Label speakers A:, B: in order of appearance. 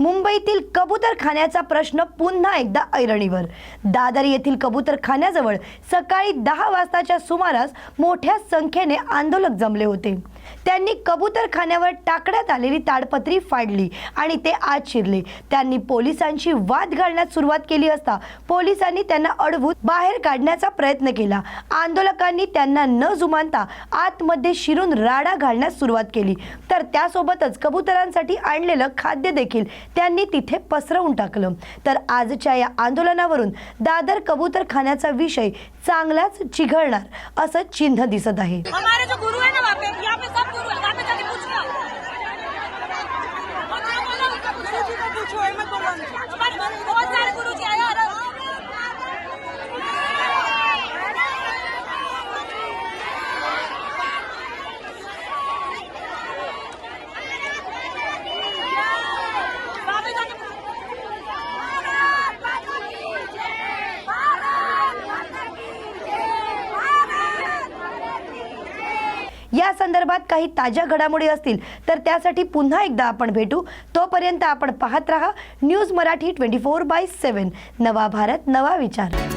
A: मुंबईतील कबूतरखान्याचा प्रश्न पुन्हा एकदा ऐरणीवर. दादर येथील कबूतरखान्याजवळ सकाळी दहा वाजताच्या सुमारास मोठ्या संख्येने आंदोलक जमले होते. त्यांनी कबूतरखान्यावर टाकण्यात आलेली ताडपत्री फाडली आणि ते आत शिरले. त्यांनी पोलिसांशी वाद घालण्यास सुरुवात केली असता पोलिसांनी त्यांना अडवून बाहेर काढण्याचा प्रयत्न केला. आंदोलकांनी त्यांना न जुमानता आतमध्ये शिरून राडा घालण्यास सुरुवात केली. तर त्यासोबतच कबुतरांसाठी आणलेलं खाद्य देखील त्यांनी तिथे पसरवून टाकलं. तर आजच्या या आंदोलनावरून दादर कबूतरखान्याचा विषय चांगलाच चिघळणार असं चिन्ह दिसत आहे. या संदर्भात काही ताज्या घडामोडी असतील तर त्यासाठी पुन्हा एकदा आपण भेटू. तोपर्यंत आपण पाहत राहा news Marathi twenty four by seven नवा भारत नवा विचार.